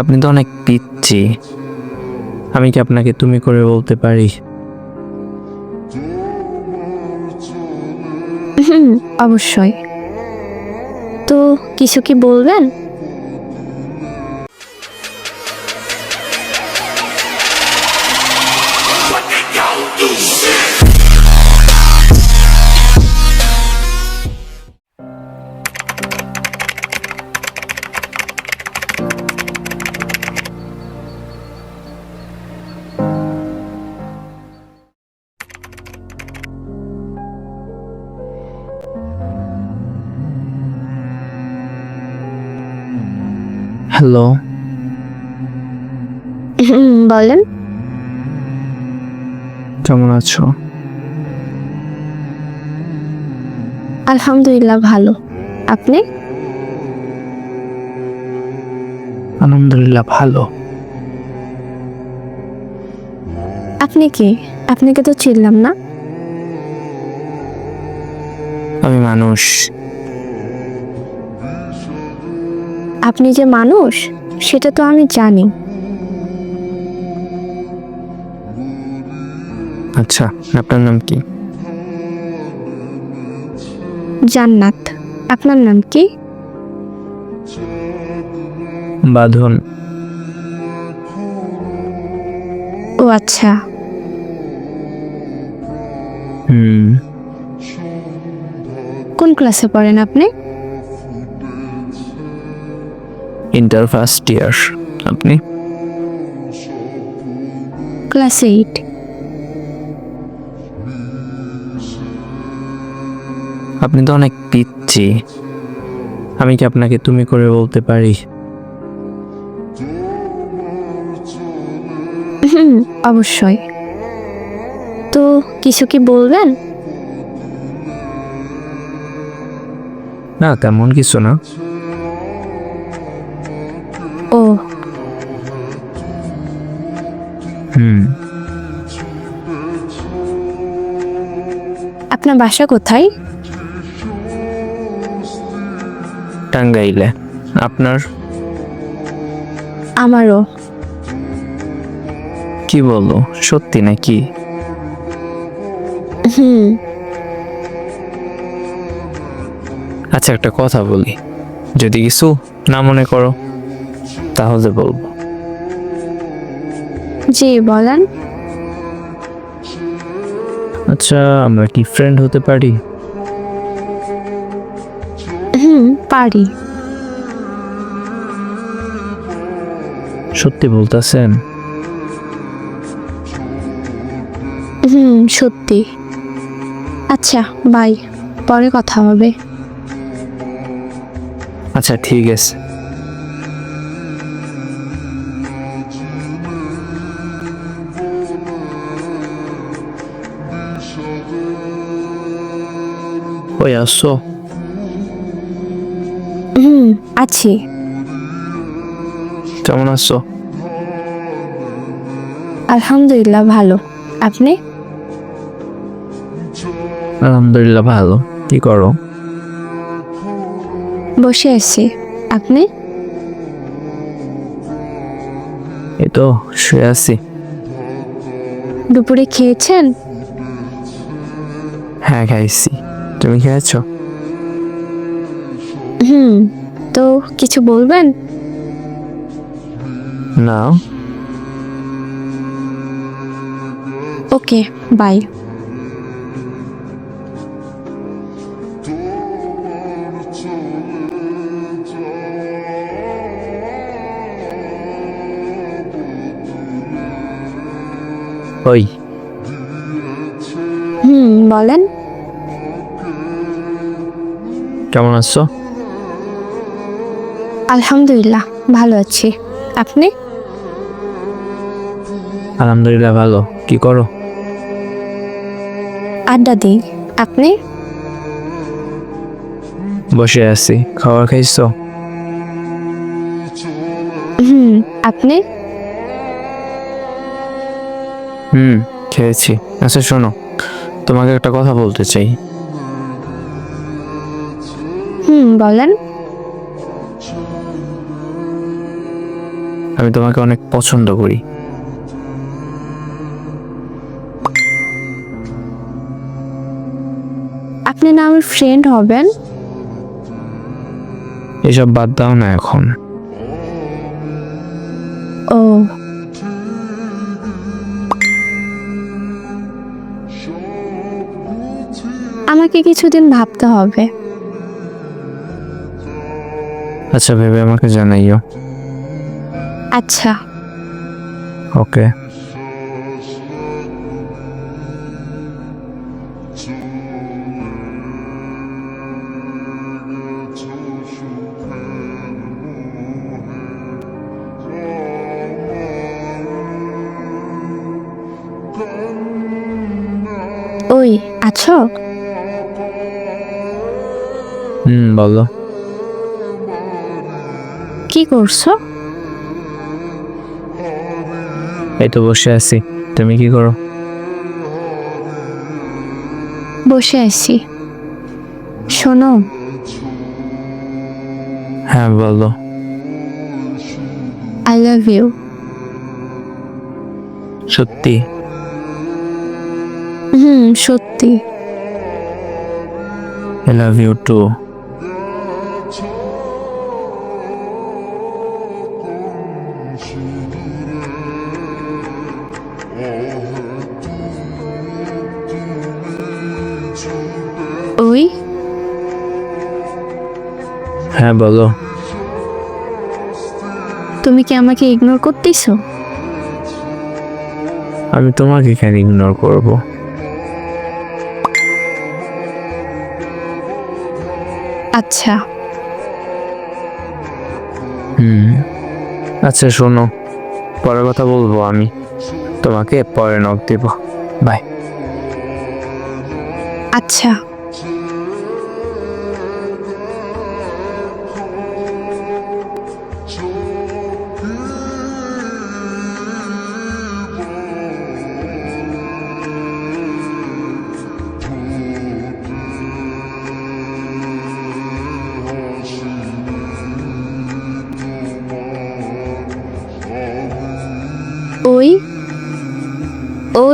আপনি তো অনেক পিচ্ছি আমি কি আপনাকে তুমি করে বলতে পারি? অবশ্যই। তো কিছু কি বলবেন? হ্যালো। বলেন। কেমন আছো? আলহামদুলিল্লাহ ভালো। আপনি? আলহামদুলিল্লাহ ভালো। আপনি কি? আপনাকে তো চিনলাম না। আমি মানুষ। আপনি যে মানুষ সেটা তো আমি জানি। আচ্ছা আপনার নাম কি? জান্নাত। আপনার নাম কি? বাঁধন। ও আচ্ছা। হুম। কোন ক্লাসে পড়েন আপনি? ইন্টার ফার্স্ট ইয়ার আপনি? ক্লাস এইট আপনি তো অনেক পিচ্ছি আমি কি আপনাকে তুমি করে বলতে পারি? অবশ্যই। তো কিছু কি বলবেন? না তেমন কিছু না। আপনার বাসা কোথায়? টাঙ্গাইলে। আপনার? আমারও। কি বলো সত্যি নাকি? হুম। আচ্ছা একটা কথা বলি। যদি কিছু না মনে করো তাহলে বলব। জি বলেন। আচ্ছা আমরা কি ফ্রেন্ড হতে পারি? হুম পারি। সত্যি বলতেছেন? হুম সত্যি। আচ্ছা বাই পরে কথা হবে। আচ্ছা ঠিক আছে। ওই আসো হুম আছি কেমন আছো? আলহামদুলিল্লাহ ভালো। আপনি? আলহামদুলিল্লাহ ভালো। কি করো? বসে আছি। আপনি? এই তো শুয়ে আছি। দুপুরে খেয়েছেন? হ্যাঁ খাইছি। তুমি খেয়েছো? হুম তো কিছু বলবেন? না। Okay bye. ওই। কেমন আছো? আলহামদুলিল্লাহ ভালো আছি। আপনি? আলহামদুলিল্লাহ ভালো। কি করো? আড্ডা দিই। আপনি? বসে আছি। খাবার খাইছো? হুম আপনি? হুম খেয়েছি। আচ্ছা শোনো। তোমাকে একটা কথা বলতে চাই। বলেন। আমি তোমাকে অনেক পছন্দ করি। আপনি না আমার ফ্রেন্ড হবেন? এসব বাদ দাও না এখন। ও। আমাকে কিছুদিন ভাবতে হবে। আচ্ছা ভেবে আমাকে জানাইও। আচ্ছা। ওকে। ওই আছো? হুম বলো। কি করছ? এই তো বসে আছি। তুমি কি করো? বসে আছি। শোনো। হ্যাঁ বলো। আই লাভ ইউ সত্যি? হুম সত্যি। আই লাভ ইউ টু হ্যাঁ বলো। তুমি কি আমাকে ইগনোর করতেছো? আমি তোমাকে কেন ইগনোর করব? আচ্ছা। হুম। আচ্ছা শোনো। পরে কথা বলব আমি। তোমাকে পরে নক দেব। বাই আচ্ছা।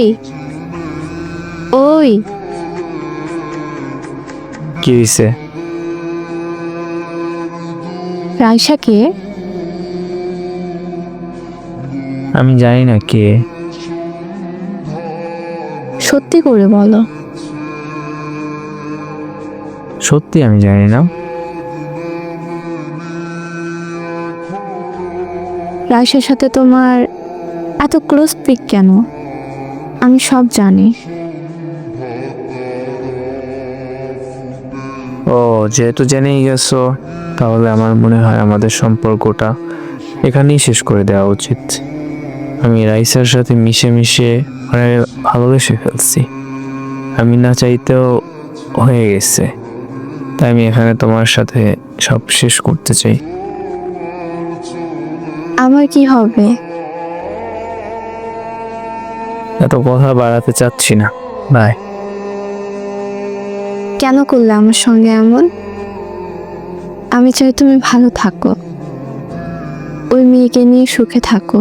ওই। ওই। কি হয়েছে রাইসাকে আমি জানি না কে। সত্যি করে বলো। সত্যি আমি জানি না। রাইসার সাথে তোমার এত ক্লোজ পিক কেন? আমি সব জানি। ও যেহেতু জেনেই গেছো তাহলে আমার মনে হয় আমাদের সম্পর্কটা এখানেই শেষ করে দেওয়া উচিত। আমি রাইসার সাথে মিশে মিশে অনেক ভালোবেসে ফেলছি। আমি না চাইতেও হয়ে গেছে। তাই আমি এখানে তোমার সাথে সব শেষ করতে চাই। আমার কি হবে? এত কথা বাড়াতে চাচ্ছি না। বাই। কেন করলে আমার সঙ্গে এমন? আমি চাই তুমি ভালো থাকো। ওই মেয়েকে নিয়ে সুখে থাকো।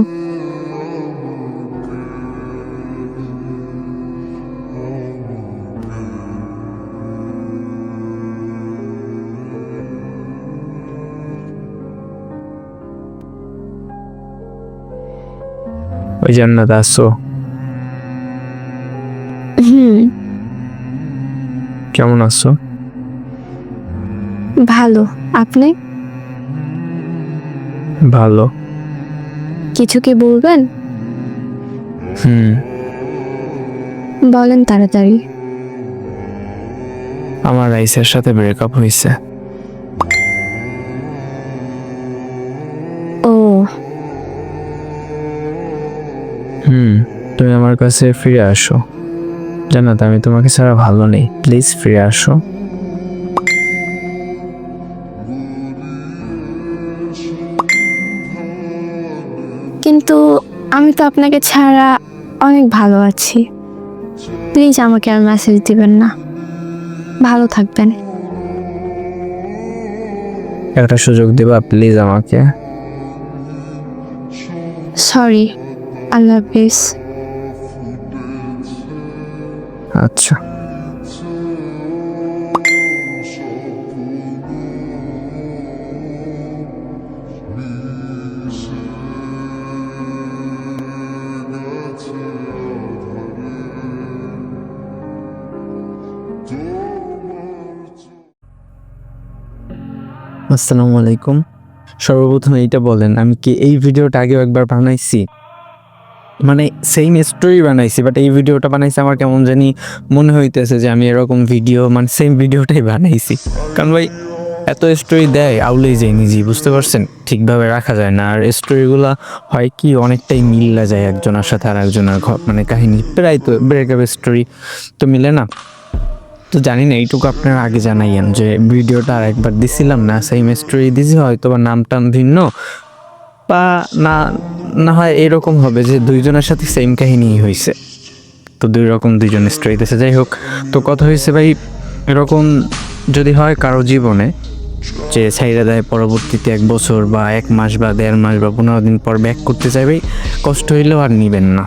ওই জন্য আসো কেমন আছো? ভালো। আপনি? ভালো। কিছু কি বলবেন? হুম। বলেন তাড়াতাড়ি। আমার রাইসের সাথে ব্রেকআপ হয়েছে। ও। হুম তুমি আমার কাছে ফিরে আসো। জান্নাত আমি তোমাকে ছাড়া ভালো নেই। প্লিজ ফিরে আসো। কিন্তু আমি তো আপনাকে ছাড়া অনেক ভালো আছি। প্লিজ আমাকে আর মেসেজ দিবেন না। ভালো থাকবেন। একটা সুযোগ দিবা প্লিজ আমাকে। সরি আল্লাহ হাফিজ আচ্ছা। আসসালামু আলাইকুম। সর্বপ্রথম এইটা বলেন আমি কি এই ভিডিওটা আগেও একবার বানাইছি? মানে সেম স্টোরি বানাইছি বাট এই ভিডিওটা বানাইছি আমার কেমন জানি মনে হইতেছে যে আমি এরকম ভিডিও মানে সেম ভিডিওটাই বানাইছি। কারণ ভাই, এত স্টোরি দেয়, আউলেই যায় নিজেই, বুঝতে পারছেন? ঠিকভাবে রাখা যায় না। আর স্টোরিগুলো হয় কি, অনেকটাই মিল্লা যায় একজনের সাথে আর একজনের মানে কাহিনী। প্রায় তো ব্রেকআপ স্টোরি তো মিলে না। তো জানি না, এইটুকু আপনারা আগে জানাইয়েন যে ভিডিওটা আর একবার দিছিলাম না সেম স্টোরি দিছি হয়তো বা নাম টাম ভিন্ন, বা না না হয় এরকম হবে যে দুইজনের সাথে সেম কাহিনী হয়েছে তো দুই রকম দুইজন স্টোরি দিয়েছে যাই হোক, তো কথা হয়েছে ভাই, এরকম যদি হয় কারও জীবনে যে ছাইরা দেয় পরবর্তীতে এক বছর বা এক মাস বা দেড় মাস বা পনেরো দিন পর ব্যাক করতে চাইবে, কষ্ট হইলেও আর নিবেন না।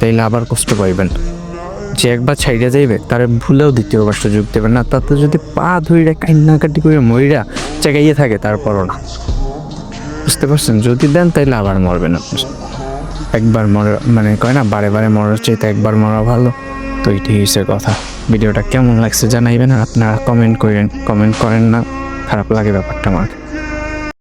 তাইলে আবার কষ্ট পাইবেন। যে একবার ছাইড়া যাইবে, তার ভুলেও দ্বিতীয়বার সুযোগ দেবেন না। তাতে যদি পা ধইরা কান্নাকাটি করে মইরা চেকাইয়ে থাকে, তারপরও না। বুঝতে পারছেন? যদি দেন তাইলে আবার মরবেন আপনি। একবার মরা মানে কয় না, বারে বারে মরার চাইতে একবার মরা ভালো। তো এটি হচ্ছে কথা। ভিডিওটা কেমন লাগছে জানাইবেন আর আপনারা কমেন্ট করেন কমেন্ট করেন না। খারাপ লাগে ব্যাপারটা আমার।